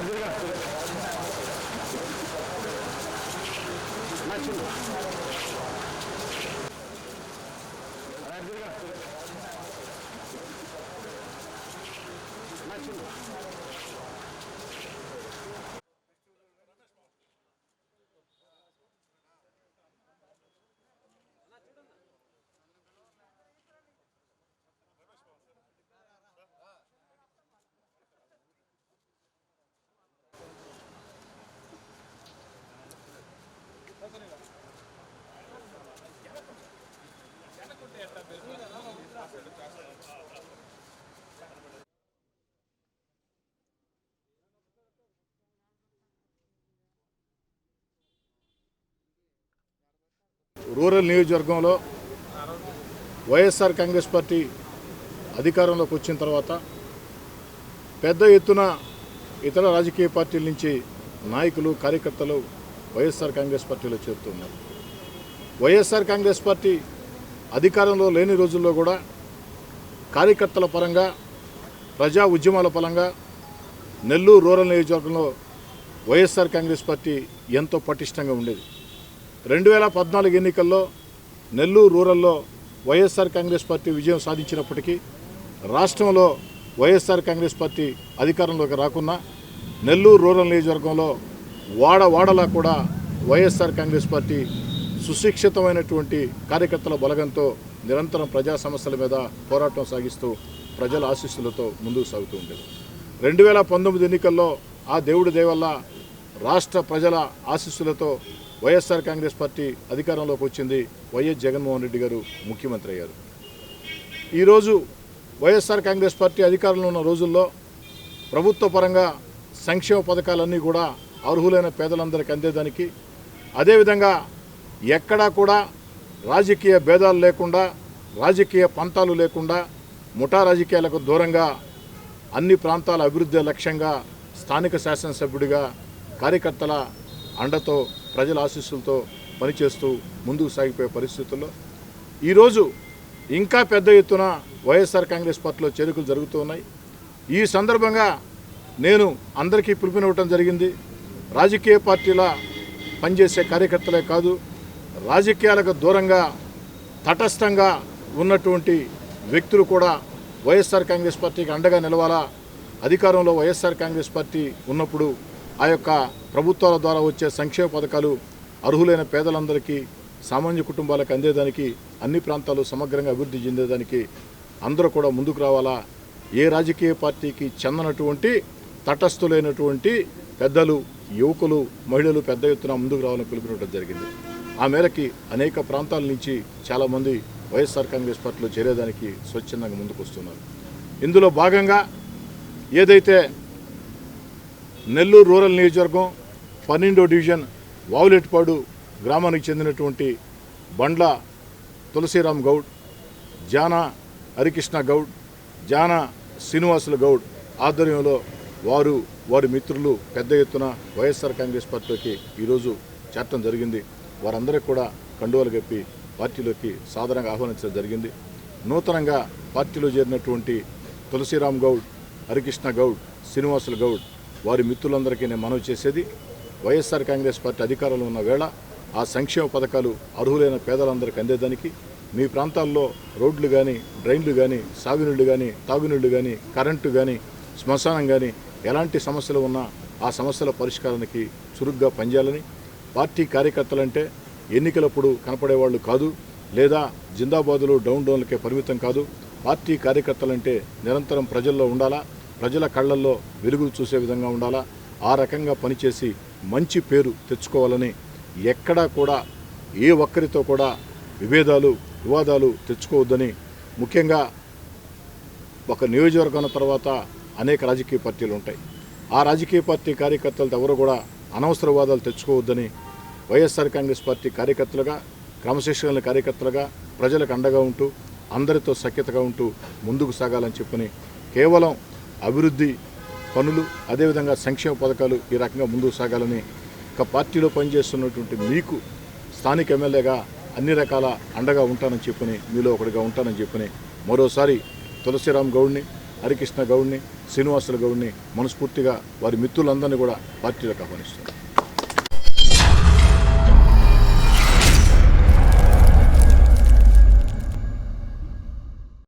Hadi gel. Maç oldu. Rural నియోజకవర్గంలో YSR Congress party అధికారంలోకి వచ్చిన తర్వాత పెద్ద ఎత్తున ఇతర రాజకీయ పార్టీల నుంచి నాయకులు కార్యకర్తలు వైఎస్ఆర్ కాంగ్రెస్ పార్టీలో చేరుతున్నారు. వైఎస్ఆర్ కాంగ్రెస్ పార్టీ అధికారంలో లేని రోజుల్లో కూడా కార్యకర్తల పరంగా ప్రజా ఉద్యమాల పరంగా నెల్లూరు రూరల్ నియోజకవర్గంలో వైఎస్ఆర్ కాంగ్రెస్ పార్టీ ఎంతో పటిష్టంగా ఉండేది. రెండు వేల పద్నాలుగు ఎన్నికల్లో నెల్లూరు రూరల్లో వైఎస్ఆర్ కాంగ్రెస్ పార్టీ విజయం సాధించినప్పటికీ రాష్ట్రంలో వైఎస్ఆర్ కాంగ్రెస్ పార్టీ అధికారంలోకి రాకున్నా నెల్లూరు రూరల్ నియోజకవర్గంలో వాడ వాడలా కూడా వైఎస్ఆర్ కాంగ్రెస్ పార్టీ సుశిక్షితమైనటువంటి కార్యకర్తల బలగంతో నిరంతరం ప్రజా సమస్యల మీద పోరాటం సాగిస్తూ ప్రజల ఆశీస్సులతో ముందుకు సాగుతూ ఉండేది. రెండు వేల పంతొమ్మిది ఎన్నికల్లో ఆ దేవుడి దేవల్ల రాష్ట్ర ప్రజల ఆశీస్సులతో వైఎస్ఆర్ కాంగ్రెస్ పార్టీ అధికారంలోకి వచ్చింది వైఎస్ జగన్మోహన్ రెడ్డి గారు ముఖ్యమంత్రి అయ్యారు. ఈరోజు వైఎస్ఆర్ కాంగ్రెస్ పార్టీ అధికారంలో ఉన్న రోజుల్లో ప్రభుత్వ పరంగా సంక్షేమ పథకాలన్నీ కూడా అర్హులైన పేదలందరికీ అందేదానికి అదేవిధంగా ఎక్కడా కూడా రాజకీయ భేదాలు లేకుండా రాజకీయ పంతాలు లేకుండా ముఠా రాజకీయాలకు దూరంగా అన్ని ప్రాంతాల అభివృద్ధి లక్ష్యంగా స్థానిక శాసనసభ్యుడిగా కార్యకర్తల అండతో ప్రజల ఆశీస్సులతో పనిచేస్తూ ముందుకు సాగిపోయే పరిస్థితుల్లో ఈరోజు ఇంకా పెద్ద ఎత్తున వైఎస్ఆర్ కాంగ్రెస్ పార్టీలో చేరికలు జరుగుతూ ఉన్నాయి. ఈ సందర్భంగా నేను అందరికీ పిలుపునివ్వటం జరిగింది. రాజకీయ పార్టీల పనిచేసే కార్యకర్తలే కాదు రాజకీయాలకు దూరంగా తటస్థంగా ఉన్నటువంటి వ్యక్తులు కూడా వైఎస్ఆర్ కాంగ్రెస్ పార్టీకి అండగా నిలవాలా? అధికారంలో వైఎస్ఆర్ కాంగ్రెస్ పార్టీ ఉన్నప్పుడు ఆ యొక్క ప్రభుత్వాల ద్వారా వచ్చే సంక్షేమ పథకాలు అర్హులైన పేదలందరికీ సామాన్య కుటుంబాలకు అందేదానికి అన్ని ప్రాంతాలు సమగ్రంగా అభివృద్ధి చెందేదానికి అందరూ కూడా ముందుకు రావాలా? ఏ రాజకీయ పార్టీకి చెందనటువంటి తటస్థులైనటువంటి పెద్దలు యువకులు మహిళలు పెద్ద ఎత్తున ముందుకు రావాలని పిలుపునివ్వడం జరిగింది. ఆ మేరకి అనేక ప్రాంతాల నుంచి చాలామంది వైఎస్ఆర్ కాంగ్రెస్ పార్టీలో చేరేదానికి స్వచ్ఛందంగా ముందుకు వస్తున్నారు ఇందులో భాగంగా ఏదైతే నెల్లూరు రూరల్ నియోజకవర్గం పన్నెండో డివిజన్ వావులెట్పాడు గ్రామానికి చెందినటువంటి బండ్ల తులసిరామ్ గౌడ్ జానా హరికృష్ణ గౌడ్ జానా శ్రీనివాసులు గౌడ్ ఆధ్వర్యంలో వారు వారి మిత్రులు పెద్ద ఎత్తున వైఎస్ఆర్ కాంగ్రెస్ పార్టీలోకి ఈరోజు చేరటం జరిగింది. వారందరికీ కూడా కండువాలు కప్పి పార్టీలోకి సాధారణంగా ఆహ్వానించడం జరిగింది. నూతనంగా పార్టీలో చేరినటువంటి తులసిరామ్ గౌడ్ హరికృష్ణ గౌడ్ శ్రీనివాసులు గౌడ్ వారి మిత్రులందరికీ నేను మనవి చేసేది వైఎస్ఆర్ కాంగ్రెస్ పార్టీ అధికారంలో ఉన్న వేళ ఆ సంక్షేమ పథకాలు అర్హులైన పేదలందరికీ అందేదానికి మీ ప్రాంతాల్లో రోడ్లు కానీ డ్రైన్లు కానీ సాగునీళ్ళు కానీ తాగునీళ్ళు కానీ కరెంటు కానీ శ్మశానం కానీ ఎలాంటి సమస్యలు ఉన్నా ఆ సమస్యల పరిష్కారానికి చురుగ్గా పనిచేయాలని పార్టీ కార్యకర్తలంటే ఎన్నికలప్పుడు కనపడేవాళ్ళు కాదు లేదా జిందాబాదులు డౌన్ డౌన్లకే పరిమితం కాదు పార్టీ కార్యకర్తలంటే నిరంతరం ప్రజల్లో ఉండాలా ప్రజల కళ్ళల్లో వెలుగులు చూసే విధంగా ఉండాలా? ఆ రకంగా పనిచేసి మంచి పేరు తెచ్చుకోవాలని ఎక్కడా కూడా ఏ ఒక్కరితో కూడా విభేదాలు వివాదాలు తెచ్చుకోవద్దని ముఖ్యంగా ఒక నియోజకవర్గం తర్వాత అనేక రాజకీయ పార్టీలు ఉంటాయి. ఆ రాజకీయ పార్టీ కార్యకర్తలతో ఎవరు కూడా అనవసర వాదాలు తెచ్చుకోవద్దని వైఎస్ఆర్ కాంగ్రెస్ పార్టీ కార్యకర్తలుగా క్రమశిక్షణ కార్యకర్తలుగా ప్రజలకు అండగా ఉంటూ అందరితో సఖ్యతగా ఉంటూ ముందుకు సాగాలని చెప్పని కేవలం అభివృద్ధి పనులు అదేవిధంగా సంక్షేమ పథకాలు ఈ రకంగా ముందుకు సాగాలని ఒక పార్టీలో పనిచేస్తున్నటువంటి మీకు స్థానిక ఎమ్మెల్యేగా అన్ని రకాల అండగా ఉంటానని చెప్పని మీలో ఒకటిగా ఉంటానని చెప్పని మరోసారి తులసిరామ్ గౌడ్ని హరికృష్ణ గౌడ్ని శ్రీనివాసుల గౌడ్ని మనస్ఫూర్తిగా వారి మిత్రులందరినీ కూడా పార్టీలకు ఆహ్వానిస్తున్నారు